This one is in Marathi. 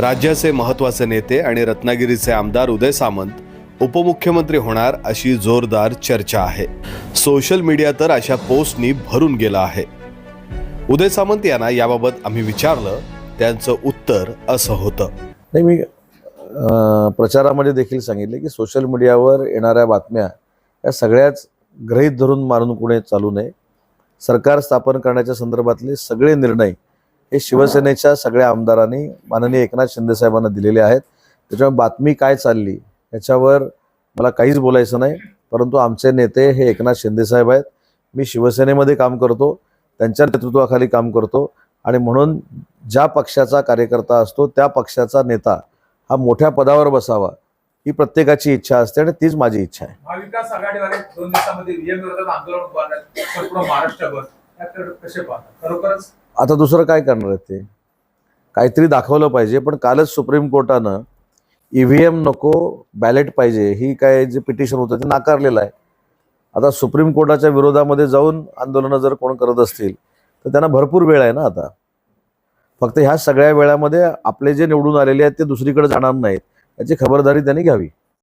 राज्याचे महत्त्वाचे नेते आणि रत्नागिरीचे आमदार उदय सामंत उपमुख्यमंत्री होणार अशी जोरदार चर्चा आहे. सोशल मीडिया तर अशा पोस्टनी भरून गेला आहे. उदय सामंत यांना याबाबत आम्ही विचारलं त्यांचं उत्तर असं होतं. नाही मी प्रचारामध्ये देखील सांगितले की सोशल मीडियावर येणाऱ्या बातम्या या सगळ्याच ग्रहित धरून मारून पुढे चालू नये. सरकार स्थापन करण्याच्या संदर्भातले सगळे निर्णय हे शिवसेनेच्या सगळ्या आमदारांनी माननीय एकनाथ शिंदेसाहेबांना दिलेले आहेत. त्याच्यामुळे बातमी काय चालली याच्यावर मला काहीच बोलायचं नाही. परंतु आमचे नेते हे एकनाथ शिंदेसाहेब आहेत. मी शिवसेनेमध्ये काम करतो त्यांच्या नेतृत्वाखाली काम करतो आणि म्हणून ज्या पक्षाचा कार्यकर्ता असतो त्या पक्षाचा नेता हा मोठ्या पदावर बसावा ही प्रत्येकाची इच्छा असते आणि तीच माझी इच्छा आहे. महाविकास आघाडीवाले दोन दिवसामध्ये आंदोलन उभारण्यात संपूर्ण महाराष्ट्रभर. कसे पाहतात? खरोखरच आता दुसरं काय करणार आहेत ते? काहीतरी दाखवलं पाहिजे पण कालच सुप्रीम कोर्टानं ई व्ही एम नको बॅलेट पाहिजे ही काय जे पिटिशन होतं ते नाकारलेलं आहे. आता सुप्रीम कोर्टाच्या विरोधामध्ये जाऊन आंदोलनं जर कोण करत असतील तर त्यांना भरपूर वेळ आहे ना आता. फक्त ह्या सगळ्या वेळामध्ये आपले जे निवडून आलेले आहेत ते दुसरीकडे जाणार नाहीत याची खबरदारी त्यांनी घ्यावी.